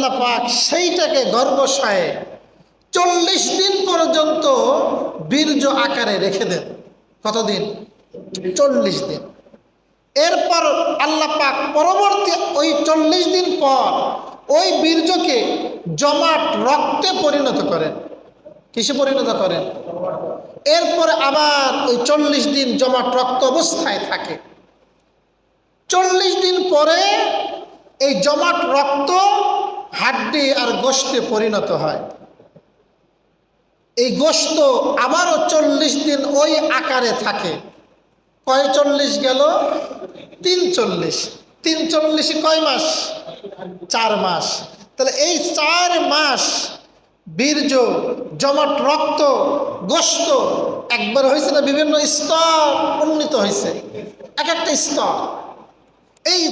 আল্লাহ পাক সেইটাকে গর্ভশয়ে চল্লিশ দিন পর্যন্ত বীর্য আকারে রেখে দেন। কতদিন? চল্লিশ দিন। এরপর আল্লাহ পাক পরবর্তী ওই চল্লিশ দিন পর ওই বীর্যকে জমাট রক্তে পরিণত করেন। কিসে পরিণত করেন? এরপরে আবার ওই চল্লিশ দিন জমাট রক্ত অবস্থায় থাকে। চল্লিশ দিন পরে এই জমাট রক্ত হাড্ডি আর গোষ্ঠে পরিণত হয়। এই গোস্ত আবারও চল্লিশ দিন ওই আকারে থাকে। কয় চল্লিশ গেল? তিন চল্লিশ। তিন চল্লিশে কয় মাস? চার মাস। তাহলে এই চার মাস বীর্য, জমাট, রক্ত গোস্ত একবার হয়েছে না বিভিন্ন স্তর উন্নীত হয়েছে? এক একটা স্তর। এই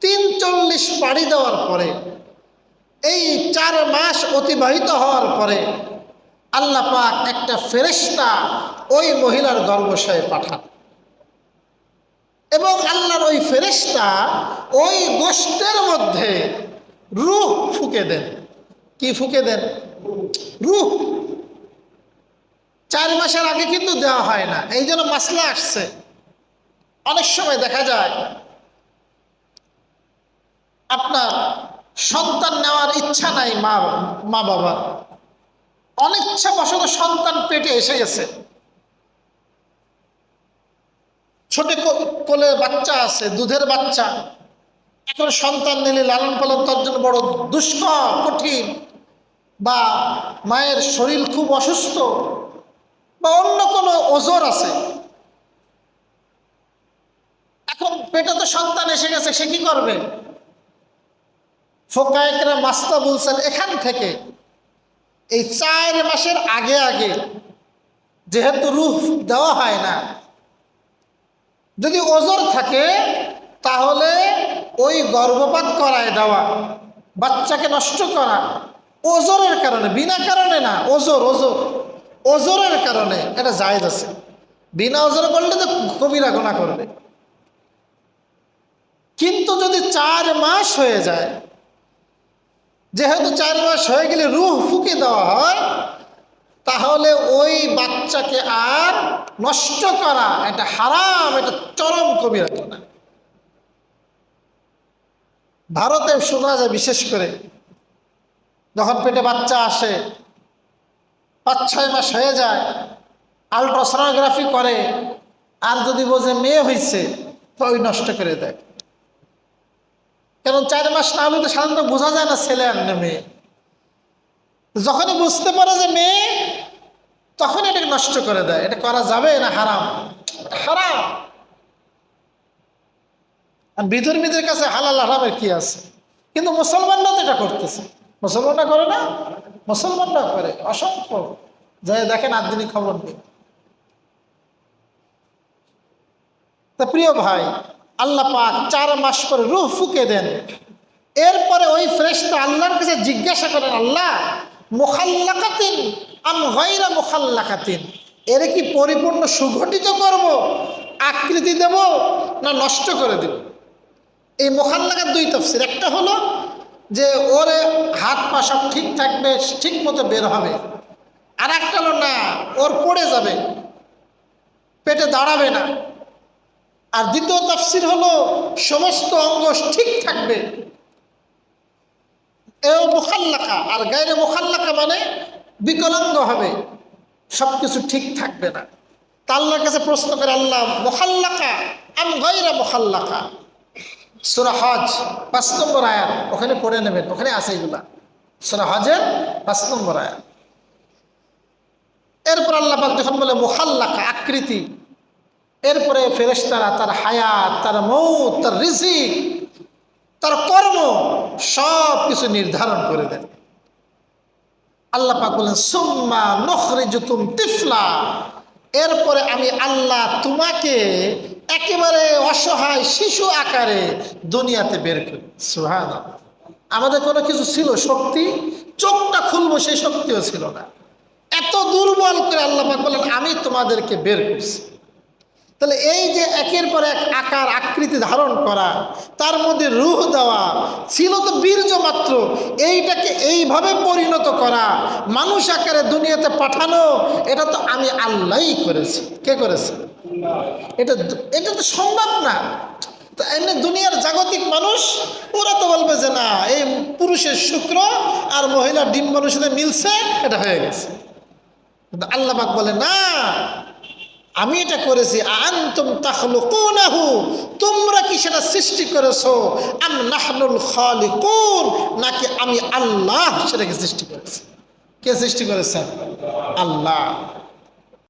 তিন চল্লিশ পাড়ি দেওয়ার পরে এই চার মাস অতিবাহিত হওয়ার পরে আল্লাহ পাক একটা ফেরেশতা ওই মহিলার গর্ভশয়ে পাঠান। এবং আল্লাহর ওই ফেরেশতা ওই গোষ্ঠের মধ্যে রুহ ফুকে দেন। কি ফুকে দেন? রুহ। চার মাসের আগে কিন্তু দেওয়া হয় না, এই জন্য মাসলা আসছে। অনেক সময় দেখা যায়, আপনার সন্তান নেওয়ার ইচ্ছা নাই মা মা বাবার অনিচ্ছা বশত সন্তান পেটে এসে গেছে। ছোট কোলে বাচ্চা আছে, দুধের বাচ্চা। এখন সন্তান নিলে লালন পালন তার জন্য বড় দুষ্কর, কঠিন। বা মায়ের শরীর খুব অসুস্থ, বা অন্য কোনো ওজোর আছে। এখন পেটে তো সন্তান এসে গেছে, সে কি করবে? ফোকায়করা মাস্তা বলছেন, এখান থেকে। এই চার মাসের আগে আগে যেহেতু রুহ দেওয়া হয় না, যদি ওজোর থাকে, তাহলে ওই গর্ভপাত করায় দেওয়া, বাচ্চাকে নষ্ট করা, ওজোরের কারণে, বিনা কারণে না, ওজোর ওজোর, ওজোরের কারণে এটা জায়েজ আছে। বিনা ওজোর করলে তো কবিরা গোনা করবে। কিন্তু যদি চার মাস হয়ে যায় যেহেতু চার মাস হয়ে গেলে রুহ ফুকে দেওয়া হয়, তাহলে ওই বাচ্চাকে আর নষ্ট করা, এটা হারাম, এটা চরম কবিরা না ভারতে শোনা যায় বিশেষ করে, যখন পেটে বাচ্চা আসে, পাঁচ ছয় মাস হয়ে যায় আলট্রাসোনোগ্রাফি করে, আর যদি বোঝে মেয়ে হয়েছে তো ওই নষ্ট করে দেয়। কারণ চার মাস না হলে তো সাধারণত বোঝা যায় না ছেলে আর মেয়ে। যখনই বুঝতে পারে যে মেয়ে, তখন এটাকে নষ্ট করে দেয়। এটা করা যাবে না হারাম? হারাম। আর বিধুর বিধর্মীদের কাছে হালাল, হারামের কি আছে? কিন্তু মুসলমানরা তো এটা করতেছে। মুসলমানরা করে না? মুসলমানরা করে। অসংখ্য যাই দেখেন আদিনী খবর। নেই তা প্রিয় ভাই আল্লাহ পাক চার মাস পরে রুহ ফুকে দেন। এরপরে ওই ফ্রেশটা আল্লাহর কাছে জিজ্ঞাসা করেন, আল্লাহ, মুখাল্লাকাতিন আম গয়রা মুখাল্লাকাতিন? এর কি পরিপূর্ণ সুগঠিত করব? আকৃতি দেব না নষ্ট করে দেব? এই মোখাল্লাকার দুই তফসির। একটা হলো যে ওরে হাত পা সব ঠিক থাকবে, ঠিক মতো বের হবে। আর একটা হলো না, ওর পড়ে যাবে, পেটে দাঁড়াবে না। আর দ্বিতীয় তাফসির হলো, সমস্ত অঙ্গ ঠিক থাকবে। এও মোখাল্লাকা, আর গায়ের মোখাল্লাকা মানে বিকলাঙ্গ হবে সব কিছু ঠিক থাকবে না। তা আল্লাহর কাছে প্রশ্ন করে আল্লাহ, মোখাল্লাকা, আম গাইরা মোখাল্লাকা? সুরা হজ, পাঁচ নম্বর আয়াত, ওখানে পড়ে নেবেন, ওখানে আছে এগুলা। সুরা হজের পাঁচ নম্বর আয়াত। এরপর আল্লাহ যখন বলে মোখাল্লাকা, আকৃতি এরপরে ফেরেশতারা তার হায়াত, তার মৌত, তার রিজিক, তার কর্ম সব কিছু নির্ধারণ করে দেন। আল্লাহ পাক সুম্মা নখরিজুকুম তিফলা। এরপরে আমি আল্লাহ তোমাকে একেবারে অসহায় শিশু আকারে দুনিয়াতে বের করি। সুহান আমাদের কোনো কিছু ছিল শক্তি, চোখটা খুলবো সেই শক্তিও ছিল না। এত দুর্বল করে আল্লাহ পাক বলেন, আমি তোমাদেরকে বের করছি। তাহলে এই যে একের পর এক আকার আকৃতি ধারণ করা, তার মধ্যে রুহ দেওয়া ছিল তো বীর্য মাত্র, এইটাকে এইভাবে পরিণত করা, মানুষ আকারে দুনিয়াতে পাঠানো, এটা তো আমি আল্লাহই করেছি। কে করেছে? এটা এটা তো সম্ভব না। তো এমনি দুনিয়ার জাগতিক মানুষ, ওরা তো বলবে যে না, এই পুরুষের শুক্র আর মহিলার ডিম্বাণুর সাথে মিলছে, এটা হয়ে গেছে। আল্লাহ পাক বলে, না আমি এটা করেছি, আনতুম তাখলুকুনাহু, তোমরা কি সেটা সৃষ্টি করেছ? আম নাহনুল নাকি আমি আল্লাহ সেটাকে সৃষ্টি করেছি। কে সৃষ্টি করেছেন আল্লাহ।